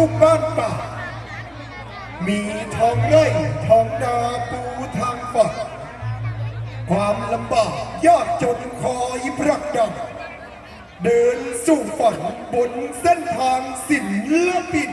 ลูกบ้านป่า มีทองไร่ทองนาปูทางฝักความลำบากยากจนคอยพรักดันเดินสู่ฝันบนเส้นทางศิลปิน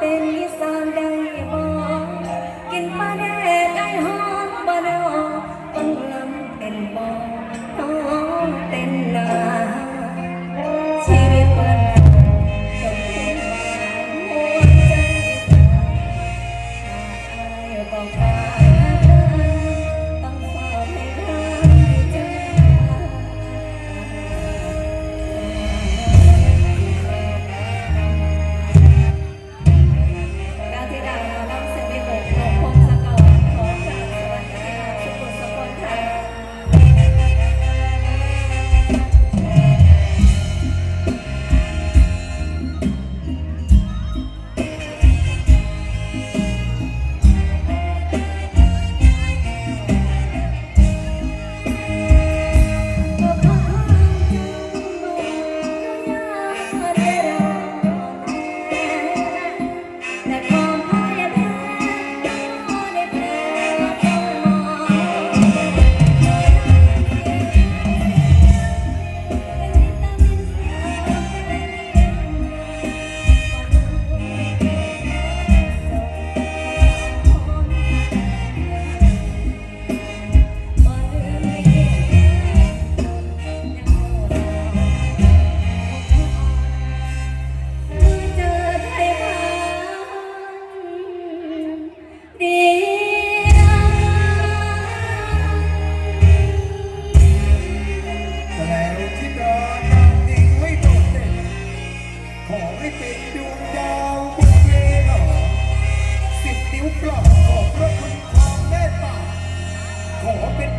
tem lição de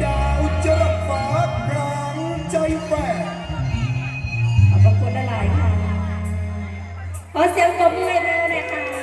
ดาวจรดฟ้ากลางใจแฝดขอบคุณหลายค่ะ ขอเสียงปรบมือเลอน่ยค่ะ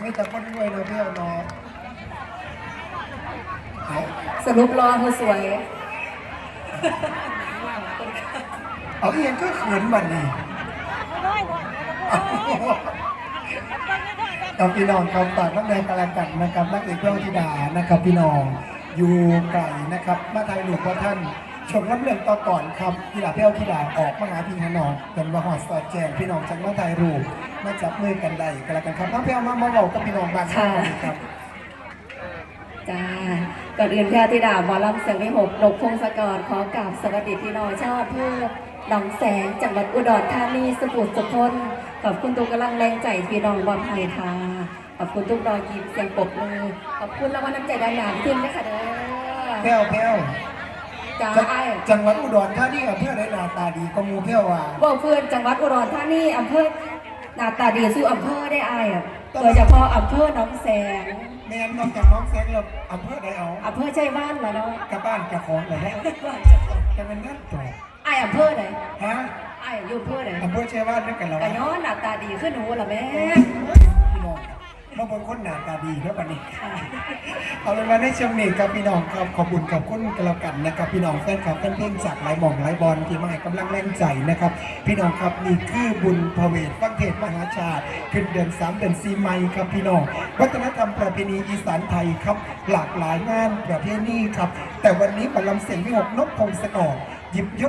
ไม่จะคนรวยเนาะเพี่เอาเนาะเอาสรุปรอคือสวย เอาเอียงก็เขินบัดนี่เอาพี่น้องครับฝากนักแรงกำลังกันนะครับนักเอกเพื่อธิดานะครับพี่น้องอยู่ไก่นะครับมาไทยหลวงพ่อท่าน ชมน้ำเรื่องต่อก่อนครับพี่ดาเพี้ยวธิดาออกมหาพี่ฮานองเป็นวาหอดสอดแจงพี่น้องจากมาไทยรูปมาจับมือกันได้กันแล้วกันครับน้องเพี้ยวมามาบอกกับพี่น้องบ้านค่ะครับจ้าก่อนอื่นพี่อาธิดาหมอลำเสียงไม่หกนกพงศกรขอกราบสวัสดีพี่น้องชาวอำเพื่อหนองแสงจังหวัดอุดรธานีสมุทรสาครขอบคุณทุกกำลังแรงใจพี่น้องบอลไทยค่ะขอบคุณทุกรอยยิ้มเสียงปรบมือขอบคุณรางวัลน้ำใจด้านหนาที่ทีมด้วยค่ะเด้อเพี้ยวเพี้ยว จ้าจังไอ้จังหวัดอุดรธานีกับเพื่อนได้หน้าตาดีก็มูเพี้ยวว่าบอกเพื่อนจังหวัดอุดรธานีอำเภอหน้าตาดีสู้อำเภอได้ไอ้อะโดยเฉพาะอำเภอหนองแสงแมนนอกจากน้องแซงแล้วอำเภอใดเอาอำเภอชัยบ้านแล้วเนาะกลับบ้านกับของเลยนะจะเป็นงั้นต่อไอ้อำเภอไหนฮะไอ้อยู่อำเภอไหนอำเภอเชียงว่านด้วยกันแล้วกะย้อนหน้าตาดีขึ้นหนูล่ะแม่พี่น้อง มาบนคนหน้าตาดีแล้วปันนี้เอาเลยมาในช่วงนี้ครับพี่น้องครับขอบคุณขอบคุณกันแล้วกันนะครับ พี่น้องแฟนคลับแฟนเพลงจากหลายหม่องหลายบอลที่มาให้กำลังแรงใจนะครับ พี่น้องครับนี่คือบุญพระเวทฟังเทศมหาชาติขึ้นเดือนสามเดือนสี่ไม่ครับพี่น้อง วัฒนธรรมประเพณีอีสานไทยครับ หลากหลายงานประเพณีครับ แต่วันนี้บัลลัมเสียงวิหกนกพงศกรหยิบยก